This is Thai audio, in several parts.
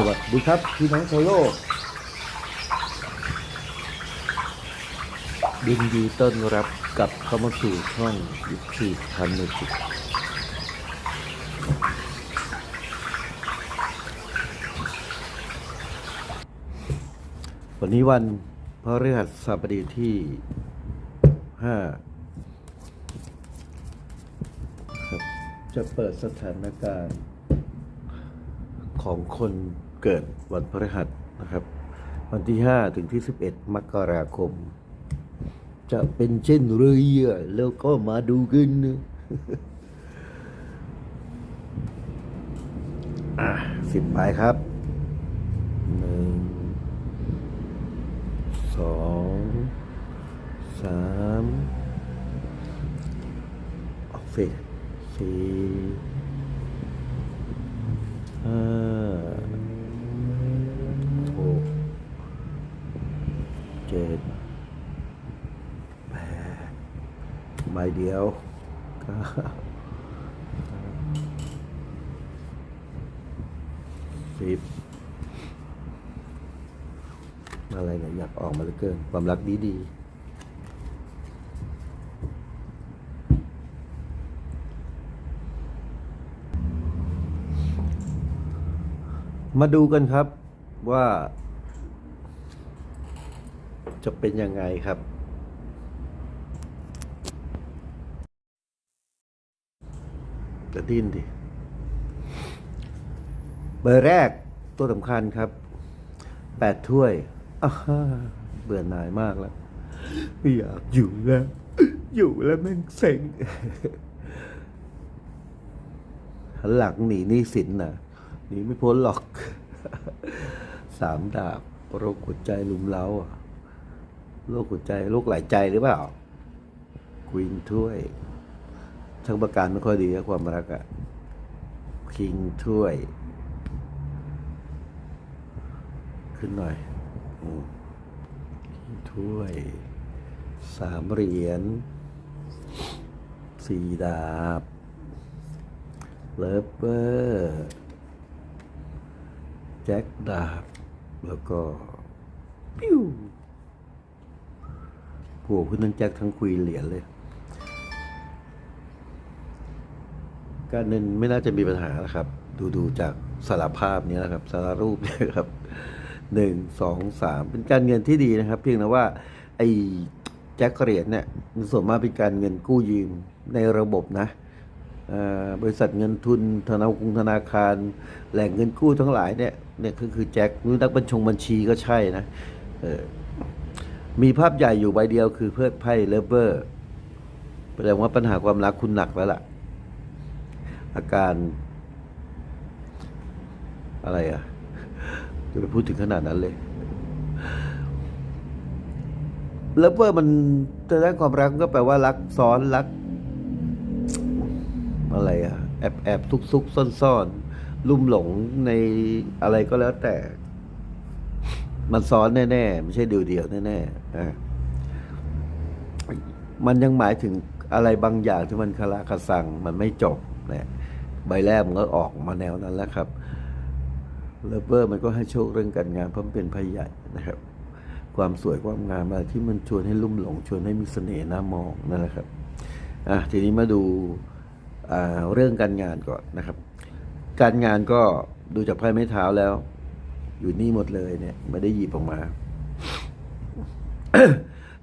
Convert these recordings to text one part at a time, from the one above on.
สวัสดีครับพี่น้องชาวโลกดินดีต้อนรับกับเข้ามาสู่ช่องยุคขีพันเมจิกวันนี้วันพระฤหัสบดีที่ห้าครับจะเปิดสถานการณ์ของคน เกิดวันพฤหัสนะครับ วันที่ 5 ถึงที่ 11 มกราคม จะเป็นเช่นไรอะแล้วก็มาดูกันนะอะสิบใบครับหนึ่งสองสามออกสิสี่ห้าหกเจ็ดแปดใบ เดียวก้าสิบอะไรเนี่ยอยากออกมาเหลือเกิน ความรักดีดีๆมาดูกันครับว่า จะเป็นยังไงครับ จะดิ้นดิ เบอร์แรกตัวสำคัญครับแปดถ้วยเบื่อหน่ายมากแล้วไม่อยากอยู่แล้ว อยู่แล้วแม่งเซ็งหันหลังหนีหนี่สินน่ะหนีไม่พ้นหรอก สามดาบโรคหัวใจลุมเล้าอะโรคหัวใจโรคหลายใจหรือเปล่าควีนถ้วย ทั้งประการไม่ค่อยดีนะความรักอะคิงถ้วย ขึ้นหน่อยอืม King ถ้วย สามเหรียญสี่ดาบ เลฟเวอร์แจ็คดาบ แล้วก็ ปิ้วโหัวขึ้นทั้งแจ็คทั้งควีนเหรียญเลย การเงินไม่น่าจะมีปัญหานะครับ ดูดูจากสารภาพนี้นะครับสารรูปเนี่ยครับหนึ่งสองสามเป็นการเงินที่ดีนะครับ เพียงแต่ว่าไอ้แจ็คเหรียญเนี่ยมันส่วนมากเป็นการเงินกู้ยืมในระบบนะบริษัทเงินทุนธนาคารธนาคาร แหล่งเงินกู้ทั้งหลายเนี่ยเนี่ยคือคือแจ็คหรือนักบัญชงบัญชีก็ใช่นะมีภาพใหญ่อยู่ใบเดียวคือเพื่อไพ่เลเวอร์แสดงว่าปัญหาความรักคุณหนักแล้วล่ะ อาการ อะไรอะจะไปพูดถึงขนาดนั้นเลยแล้วเพื่อมันจะได้ความรักก็แปลว่ารักซ้อนรัก อะไรอะ แอบแอบซุกซุกซ่อนซ่อนลุ่มหลงในอะไรก็แล้วแต่ มันซ้อนแน่ๆไม่ใช่เดียวเดียวๆแน่ๆอะมันยังหมายถึงอะไรบางอย่างที่มันคาราคาซัง มันไม่จบเนี่ย ใบแรกมันก็ออกมาแนวนั้นแล้วครับเลเวอร์มันก็ให้โชคเรื่องการงานเพราะมันเป็นภัยใหญ่นะครับ ความสวยความงามอะไรที่มันชวนให้ลุ่มหลง ชวนให้มีเสน่ห์น่ามองนั่นแหละครับอะทีนี้มาดูเรื่องการงานก่อนนะครับ การงานก็ดูจากไพ่ไม้เท้าแล้ว อยู่นี่หมดเลยเนี่ยไม่ได้หยิบออกมา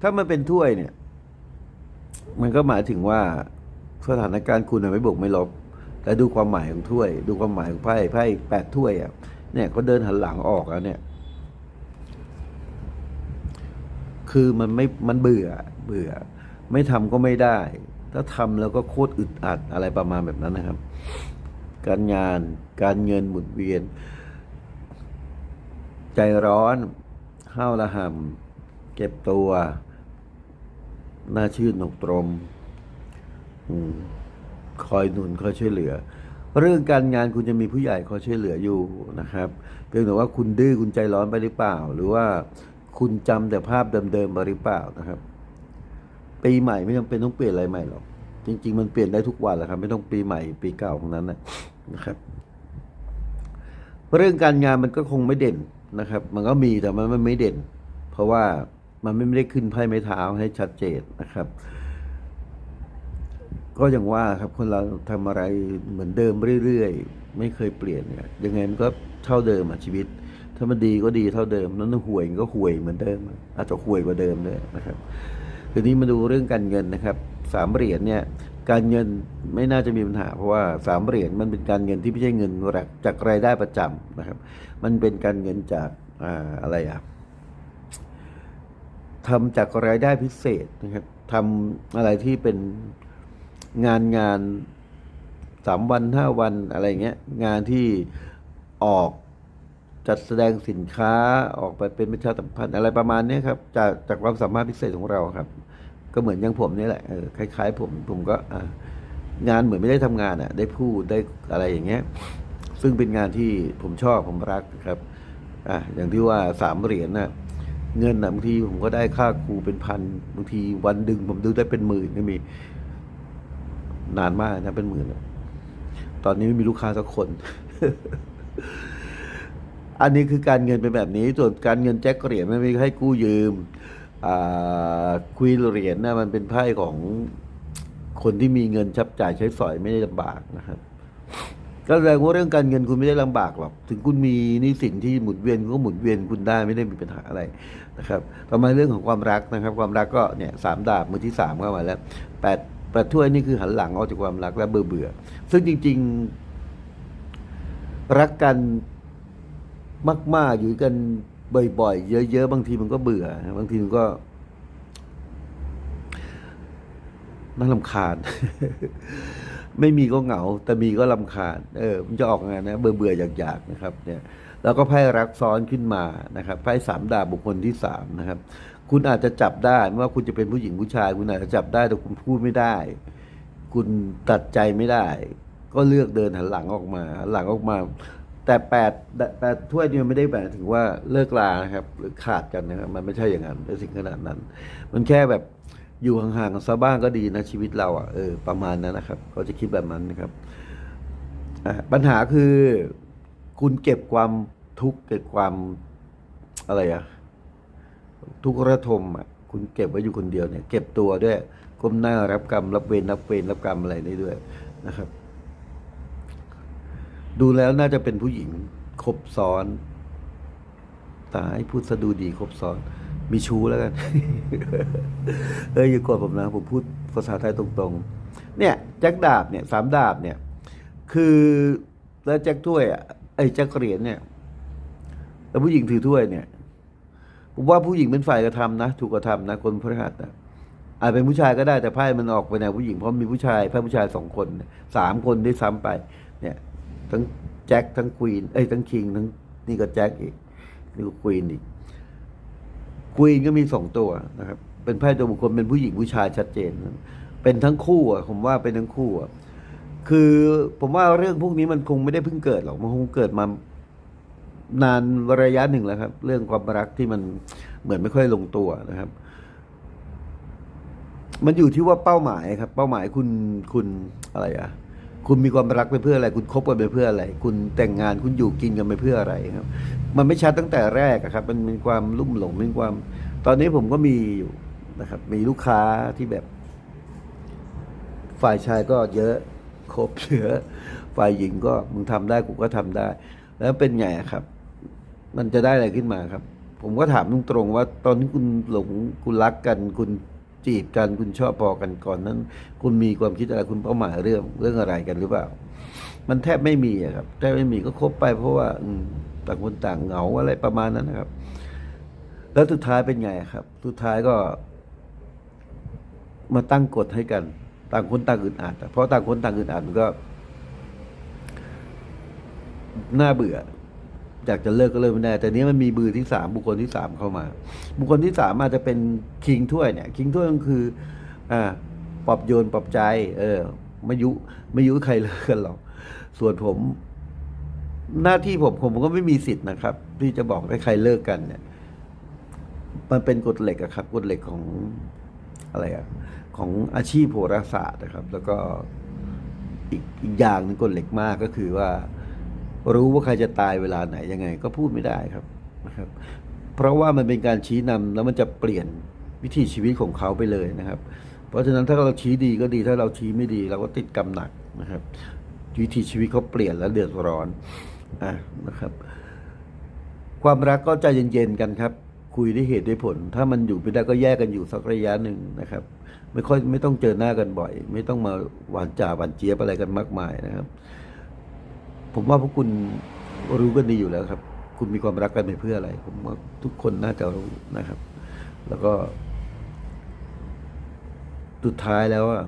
ถ้ามันเป็นถ้วยเนี่ย มันก็หมายถึงว่าสถานการณ์คุณไม่บวกไม่ลบ แต่ดูความหมายของถ้วย ดูความหมายของไพ่ไพ่แปดถ้วยอะเนี่ยเขาเดินหันหลังออกแล้วเนี่ย คือมันไม่มันเบื่อเบื่อ ไม่ทำก็ไม่ได้ ถ้าทำแล้วก็โคตรอึดอัดอะไรประมาณแบบนั้นนะครับ การงานการเงินหมุนเวียน ใจร้อนห้าวระหำเก็บตัว หน้าชื่นหนกตรม อืม คอยหนุนคอยช่วยเหลือ เรื่องการงานคุณจะมีผู้ใหญ่คอยช่วยเหลืออยู่นะครับเพียงแต่ว่าคุณดื้อคุณใจร้อนไปหรือเปล่า หรือว่าคุณจำแต่ภาพเดิมๆไปหรือเปล่านะครับ ปีใหม่ไม่จำเป็นต้องเปลี่ยนอะไรใหม่หรอกจริง ๆ มันเปลี่ยนได้ทุกวันแหละครับ ไม่ต้องปีใหม่ปีเก่าของนั้นนะนะครับ เรื่องการงานมันก็คงไม่เด่นนะครับ มันก็มีแต่มันไม่เด่น เพราะว่ามันไม่ได้ขึ้นไพ่ไม้เท้าให้ชัดเจนนะครับ ก็อย่างว่าครับคนเราทำอะไรเหมือนเดิมเรื่อยๆ ไม่เคยเปลี่ยนเนี่ยยังไงมันก็เท่าเดิมอะชีวิต ถ้ามันดีก็ดีเท่าเดิมนั้นห่วยก็ห่วยเหมือนเดิม อาจจะห่วยกว่าเดิมเลยนะครับทีนี้มาดูเรื่องการเงินนะครับสามเหรียญเนี่ยการเงินไม่น่าจะมีปัญหา เพราะว่าสามเหรียญมันเป็นการเงินที่ไม่ใช่เงินจากรายได้ประจำนะครับ มันเป็นการเงินจากออะไรอะทำจากรายได้พิเศษนะครับทำอะไรที่เป็น งานงานสามวันห้าวันอะไรเงี้ยงานที่ออกจัดแสดงสินค้าออกไปเป็นประชาสัมพันธ์อะไรประมาณนี้ครับ จากจากความสามารถพิเศษของเราครับ ก็เหมือนอย่างผมนี่แหละเออคล้าย ๆ ผมผมก็งานเหมือนไม่ได้ทำงานอะ ได้พูดได้อะไรอย่างเงี้ย ซึ่งเป็นงานที่ผมชอบผมรักครับอะอย่างที่ว่าสามเหรียญน่ะเงินบางทีผมก็ได้ค่าครูเป็นพันบางทีวันดึงผมดูได้เป็นหมื่นก็มี นานมากนะเป็นหมื่นตอนนี้ไม่มีลูกค้าสักคน อันนี้คือการเงินเป็นแบบนี้ ส่วนการเงินแจ็คเหรียญไม่มีให้กู้ยืมคุยเหรียญนะมันเป็นไพ่ของคนที่มีเงินชับจ่ายใช้สอยไม่ได้ลำบากนะครับก็แสดงว่าเรื่องการเงินคุณไม่ได้ลำบากหรอก ถึงคุณมีนี้สินที่หมุนเวียนคุณก็หมุนเวียนคุณได้ไม่ได้มีปัญหาอะไรนะครับ ต่อมาเรื่องของความรักนะครับ ความรักก็เนี่ยสามดาบมือที่สามเข้ามาแล้วแปด แปดถ้วยนี่คือหันหลังออกจากความรักและเบื่อเบื่อ ซึ่งจริง ๆ รักกันมาก ๆ อยู่กันบ่อยๆ เยอะๆ บางทีมันก็เบื่อ บางทีมันก็น่าลำคาญ ไม่มีก็เหงา แต่มีก็ลำคาญ เออ มันจะออกงานนะเบื่อเบื่ออยากๆนะครับ เนี่ย แล้วก็ไพ่รักซ้อนขึ้นมานะครับ ไพ่สามดาบบุคคลที่สามนะครับ คุณอาจจะจับได้ไม่ว่าคุณจะเป็นผู้หญิงผู้ชาย คุณอาจจะจับได้แต่คุณพูดไม่ได้ คุณตัดใจไม่ได้ ก็เลือกเดินหันหลังออกมาหันหลังออกมา แต่แปดแปดถ้วยนี่มันไม่ได้แปลถึงว่าเลิกลานะครับหรือขาดกันนะครับมันไม่ใช่อย่างนั้นในสิ่งขนาดนั้น มันแค่แบบอยู่ห่างๆกันซะบ้างก็ดีนะชีวิตเราอะเออประมาณนั้นนะครับเขาจะคิดแบบนั้นนะครับปัญหาคือ คุณเก็บความทุกข์เก็บความอะไรอะ ทุกระทมอะคุณเก็บไว้อยู่คนเดียวเนี่ย เก็บตัวด้วยก้มหน้ารับกรรม รับเวรรับเวรรับกรรมอะไรได้ด้วยนะครับ ดูแล้วน่าจะเป็นผู้หญิงครบซ้อน ตายพูดสะดูดีครบซ้อน มีชู้แล้วกันเอ้ยอย่ากรธผมนะผมพูดภาษาไทยตรงๆ เนี่ยแจ็คดาบเนี่ยสามดาบเนี่ย คือแล้วแจ็คถ้วยอะไอ้แจ็คเหรียญเนี่ยแล้วผู้หญิงถือถ้วยเนี่ย ผมว่าผู้หญิงเป็นฝ่ายกระทำนะ ถูกกระทำนะคนพฤหัสนะอาจเป็นผู้ชายก็ได้แต่ไพ่มันออกไปแนวผู้หญิงเพราะมีผู้ชายไพ่ผู้ชายสองคนสามคนได้ซ้ำไป เนี่ย ทั้งแจ็คทั้งควีนเอ้ยทั้งคิงทั้งนี่ก็แจ็คอีกนี่ก็ควีนอีกควีนก็มีสองตัวนะครับ เป็นไพ่ตัวบุคคลเป็นผู้หญิงผู้ชายชัดเจน เป็นทั้งคู่อะผมว่าเป็นทั้งคู่อะคือผมว่าเรื่องพวกนี้มันคงไม่ได้เพิ่งเกิดหรอกมันคงเกิดมา นานระยะหนึ่งแล้วครับ เรื่องความรักที่มันเหมือนไม่ค่อยลงตัวนะครับ มันอยู่ที่ว่าเป้าหมายครับ เป้าหมายคุณคุณอะไรอะคุณมีความรักไปเพื่ออะไร คุณคบกันไปเพื่ออะไร คุณแต่งงานคุณอยู่กินกันไปเพื่ออะไรครับ มันไม่ชัดตั้งแต่แรกครับ มันมีความลุ่มหลงมีความ ตอนนี้ผมก็มีอยู่นะครับ มีลูกค้าที่แบบ ฝ่ายชายก็เยอะครบเยอะฝ่ายหญิงก็มึงทำได้กูก็ทำได้ แล้วเป็นไงครับ มันจะได้อะไรขึ้นมาครับ ผมก็ถามตรงๆว่า ตอนนี้คุณหลงคุณรักกัน คุณจีบกันคุณชอบพอกันก่อนนั้น คุณมีความคิดอะไรคุณเป้าหมายเรื่องเรื่องอะไรกันหรือเปล่า มันแทบไม่มีอะครับแทบไม่มีก็คบไปเพราะว่าต่างคนต่างเหงาอะไรประมาณนั้นนะครับ แล้วสุดท้ายเป็นไงครับ สุดท้ายก็ มาตั้งกฎให้กัน ต่างคนต่างอึดอัดเพราะต่างคนต่างอึดอัดมันก็น่าเบื่อ อยากจะเลิกก็เลิกไม่ได้ แต่เนี้ยมันมีบือที่สามบุคคลที่สามเข้ามา บุคคลที่สามอาจจะเป็นคิงถ้วยเนี่ยคิงถ้วยก็คืออ่าปลอบโยนปลอบใจ เออไม่ยุไม่ยุใครเลิกกันหรอกส่วนผม หน้าที่ผมผมก็ไม่มีสิทธิ์นะครับ ที่จะบอกให้ใครเลิกกัน เนี่ย มันเป็นกฎเหล็กอะครับกฎเหล็กของอะไรอะของอาชีพโหราศาสตร์นะครับ แล้วก็อีกอีกอย่างหนึงกฎเหล็กมากก็คือว่า รู้ว่าใครจะตายเวลาไหนยังไง ก็พูดไม่ได้ครับนะครับ เพราะว่ามันเป็นการชี้นำแล้วมันจะเปลี่ยนวิถีชีวิตของเขาไปเลยนะครับ เพราะฉะนั้นถ้าเราชี้ดีก็ดีถ้าเราชี้ไม่ดี เราก็ติดกรรมหนักนะครับ วิถีชีวิตเขาเปลี่ยนแล้วเดือดร้อนอะนะครับ ความรักก็ใจเย็นๆกันครับ คุยด้วยเหตุด้วยผล ถ้ามันอยู่ไม่ได้ก็แยกกันอยู่สักระยะหนึ่งนะครับ ไม่ค่อยไม่ต้องเจอหน้ากันบ่อย ไม่ต้องมาหวานจ่าหวานเจี๊ยบอะไรกันมากมายนะครับ ผมว่าพวกคุณรู้กันดีอยู่แล้วครับ คุณมีความรักกันไปเพื่ออะไร ผมว่าทุกคนน่าจะรู้นะครับ แล้วก็ สุดท้ายแล้วอะ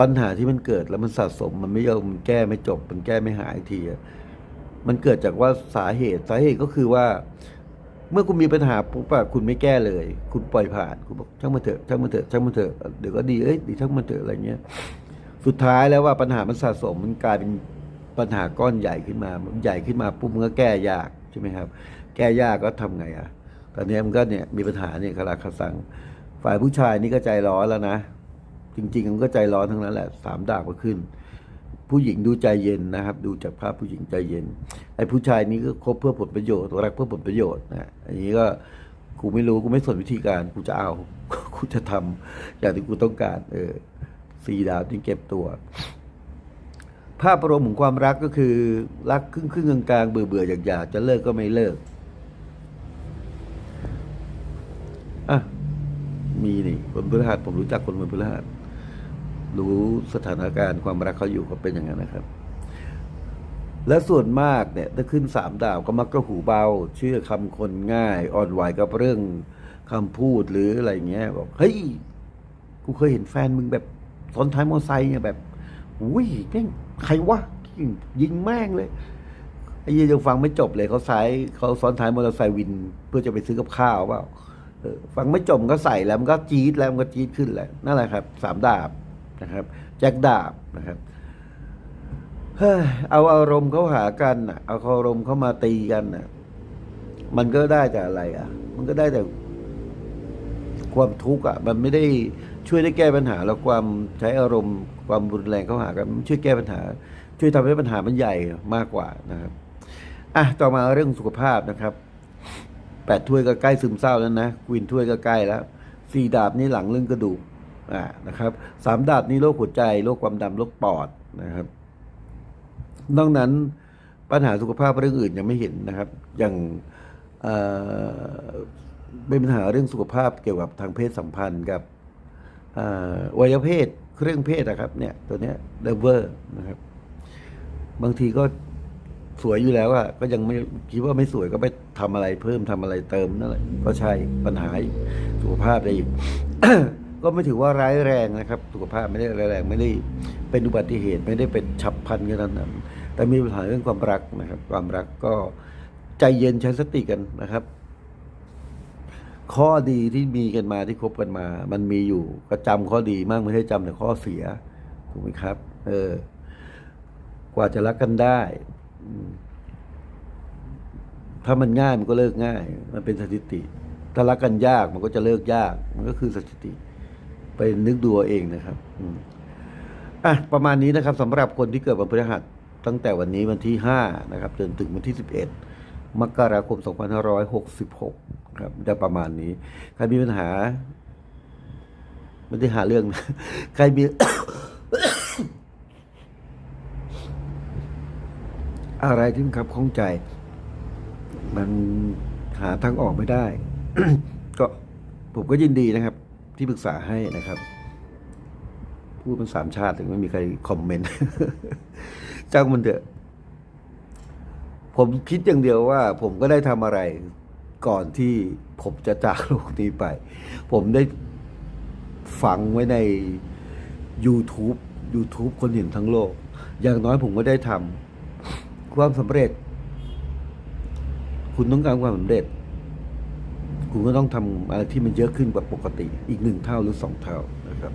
ปัญหาที่มันเกิดแล้วมันสะสม มันไม่ยอมมันแก้ไม่จบ มันแก้ไม่หายทีอะมันเกิดจากว่าสาเหตุสาเหตุก็คือว่า เมื่อคุณมีปัญหาปุ๊บอะคุณไม่แก้เลย คุณปล่อยผ่านคุณบอกช่างมันเถอะช่างมันเถอะช่างมันเถอะเดี๋ยวก็ดีเอ้ยดีช่างมันเถอะอะไรเงี้ย สุดท้ายแล้วว่าปัญหามันสะสมมันกลายเป็น ปัญหาก้อนใหญ่ขึ้นมาใหญ่ขึ้นมาปุ๊บมันก็แก้ยากใช่ไหมครับ แก้ยากก็ทำไงอะตอนนี้มันก็เนี่ยมีปัญหาเนี่ยคาราคาซัง ฝ่ายผู้ชายนี่ก็ใจร้อนแล้วนะ จริงๆมันก็ใจร้อนทั้งนั้นแหละสามดาบก็ขึ้น ผู้หญิงดูใจเย็นนะครับ ดูจากภาพผู้หญิงใจเย็นไอ้ผู้ชายนี้ก็คบเพื่อผลประโยชน์รักเพื่อผลประโยชน์นะอันนี้ก็กูไม่รู้กูไม่สนวิธีการกูจะเอากูจะทำอย่างที่กูต้องการ เออสี่ดาวที่เก็บตัว ภาพรวมของความรักก็คือรักครึ่งครึ่งๆกลางๆเบื่อเบื่อๆอยากๆจะเลิกก็ไม่เลิกอะมีนี่คนพฤหัสผมรู้จักคนคนพฤหัสรู้สถานการณ์ความรักเขาอยู่ก็เป็นอย่างนั้นนะครับ และส่วนมากเนี่ยถ้าขึ้นสามดาวก็มักจะหูเบา เชื่อคำคนง่าย อ่อนไหวกับเรื่องคำพูดหรืออะไรเงี้ยบอกเฮ้ยกูเคยเห็นแฟนมึงแบบซ้อนท้ายมอเตอร์ไซค์เนี่ยแบบอุ้ยแม่ง ใครวะยิงแม่งเลยไอ้ยี่ยังฟังไม่จบเลยเขาสายเขาซ้อนท้ายมอเตอร์ไซค์วิน เพื่อจะไปซื้อกับข้าวเปล่าฟังไม่จบก็ใส่แล้วมันก็จี๊ดแล้วมันก็จี๊ดขึ้นแหละนั่นแหละครับสามดาบนะครับ แจ็คดาบนะครับเฮ้ยเอาอารมณ์เขาหากันน่ะเอาอารมณ์เขามาตีกันน่ะ มันก็ได้แต่อะไร อะ มันก็ได้แต่ความทุกข์อะ มันไม่ได้ช่วยได้แก้ปัญหาแล้วความใช้อารมณ์ ความรุนแรงเข้าหากันช่วยแก้ปัญหา ช่วยทำให้ปัญหามันใหญ่มากกว่านะครับอะต่อมาเรื่องสุขภาพนะครับแปดถ้วยก็ใกล้ซึมเศร้าแล้วนะควินถ้วยก็ใกล้แล้วสี่ดาบนี่หลังเรื่องกระดูกอ่านะครับสามดาบนี่โรคหัวใจโรคความดันโรคปอดนะครับนอกนั้นปัญหาสุขภาพเรื่องอื่นยังไม่เห็นนะครับ อย่างเป็นปัญหาเรื่องสุขภาพเกี่ยวกับทางเพศสัมพันธ์กับวัยเพศ เครื่องเพศนะครับเนี่ยตัวเนี้ยเลเวอร์นะครับ บางทีก็สวยอยู่แล้วอะก็ยังไม่คิดว่าไม่สวยก็ไปทำอะไรเพิ่มทำอะไรเติมนั่นแหละก็ใช่ปัญหาสุขภาพได้อีกก็ไม่ถือว่าร้ายแรงนะครับ สุขภาพไม่ได้ร้ายแรงไม่ได้เป็นอุบัติเหตุไม่ได้เป็นฉับพลันขนนั้นแต่มีปัญหาเรื่องความรักนะครับ ความรักก็ใจเย็นใช้สติกันนะครับ ข้อดีที่มีกันมาที่คบกันมา มันมีอยู่ก็จำข้อดีมากไม่ใช่จำแต่ข้อเสียถูกไหมครับ เออ กว่าจะรักกันได้ ถ้ามันง่ายมันก็เลิกง่าย มันเป็นสถิติ ถ้ารักกันยากมันก็จะเลิกยาก มันก็คือสถิติ ไปนึกดูเองนะครับอือะประมาณนี้นะครับสำหรับคนที่เกิดวันพฤหัสตั้งแต่วันนี้วันที่ห้านะครับ จนถึงวันที่สิบเอ็ด มกราคมสองพันห้าร้อยหกสิบหกครับจะประมาณนี้ ใครมีปัญหา ไม่ได้หาเรื่องนะใครมีอะไรที่มันขับข้องใจ มันหาทางออกไม่ได้ ก็ผมก็ยินดีนะครับ ที่ปรึกษาให้นะครับ พูดเป็นสามชาติถึงไม่มีใครคอมเมนต์จ้างมันเถอะ ผมคิดอย่างเดียวว่า ผมก็ได้ทำอะไรก่อนที่ผมจะจากโลกนี้ไป ผมได้ฝังไว้ใน YouTube YouTube คนเห็นทั้งโลก อย่างน้อยผมก็ได้ทำความสำเร็จ คุณต้องการความสำเร็จ คุณก็ต้องทำอะไรที่มันเยอะขึ้นกว่าปกติ อีกหนึ่งเท่าหรือสองเท่านะครับ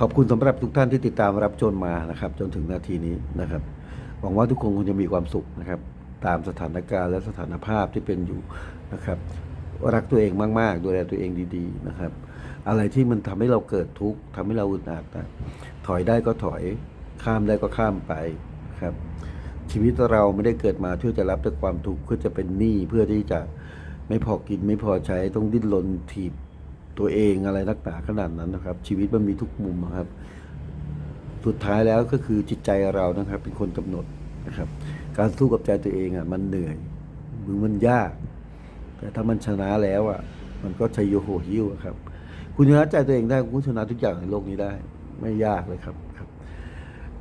ขอบคุณสำหรับทุกท่านที่ติดตามรับชมมานะครับ จนถึงนาทีนี้นะครับ หวังว่าทุกคนคงจะมีความสุขนะครับ ตามสถานการณ์และสถานภาพที่เป็นอยู่นะครับ รักตัวเองมาก ๆ ดูแลตัวเองดีๆนะครับ อะไรที่มันทำให้เราเกิดทุกข์ทำให้เราอึดอัดนะถอยได้ก็ถอยข้ามได้ก็ข้ามไปนะครับ ชีวิตเราไม่ได้เกิดมาเพื่อจะรับแต่ความทุกข์เพื่อจะเป็นหนี้เพื่อที่จะไม่พอกินไม่พอใช้ต้องดิ้นรนถีบตัวเองอะไรนักหนาขนาดนั้นนะครับ ชีวิตมันมีทุกมุมนะครับ สุดท้ายแล้วก็คือจิตใจเรานะครับ เป็นคนกำหนดนะครับ การสู้กับใจตัวเองอะมันเหนื่อยหรือมันยาก แต่ถ้ามันชนะแล้วอะมันก็ชัยโยโหหิ้วครับ คุณชนะใจตัวเองได้คุณชนะทุกอย่างในโลกนี้ได้ ไม่ยากเลยครับครับ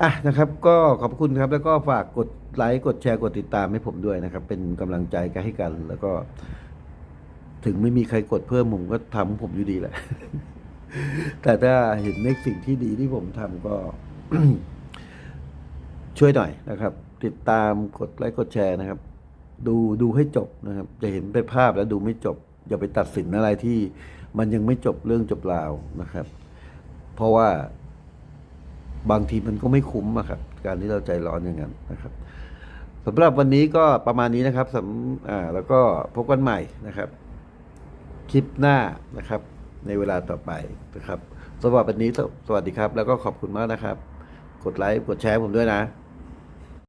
อะนะครับ ก็ขอบคุณครับ แล้วก็ฝากกดไลค์กดแชร์กดติดตามให้ผมด้วยนะครับ เป็นกำลังใจกันให้กัน แล้วก็ ถึงไม่มีใครกดเพิ่มผมก็ทำผมอยู่ดีแหละแต่ถ้าเห็นในสิ่งที่ดีที่ผมทำก็ ช่วยหน่อยนะครับ ติดตามกดไลค์กดแชร์นะครับ ดูดูให้จบนะครับ จะเห็นไปภาพแล้วดูไม่จบ อย่าไปตัดสินอะไรที่มันยังไม่จบเรื่องจบราวนะครับ เพราะว่าบางทีมันก็ไม่คุ้มอะครับ การที่เราใจร้อนอย่างนั้นนะครับสำหรับวันนี้ก็ประมาณนี้นะครับสำอ่าแล้วก็พบกันใหม่นะครับ คลิปหน้านะครับ ในเวลาต่อไปนะครับสำหรับวันนี้สวัสดีครับ แล้วก็ขอบคุณมากนะครับ กดไลค์ กดแชร์ผมด้วยนะ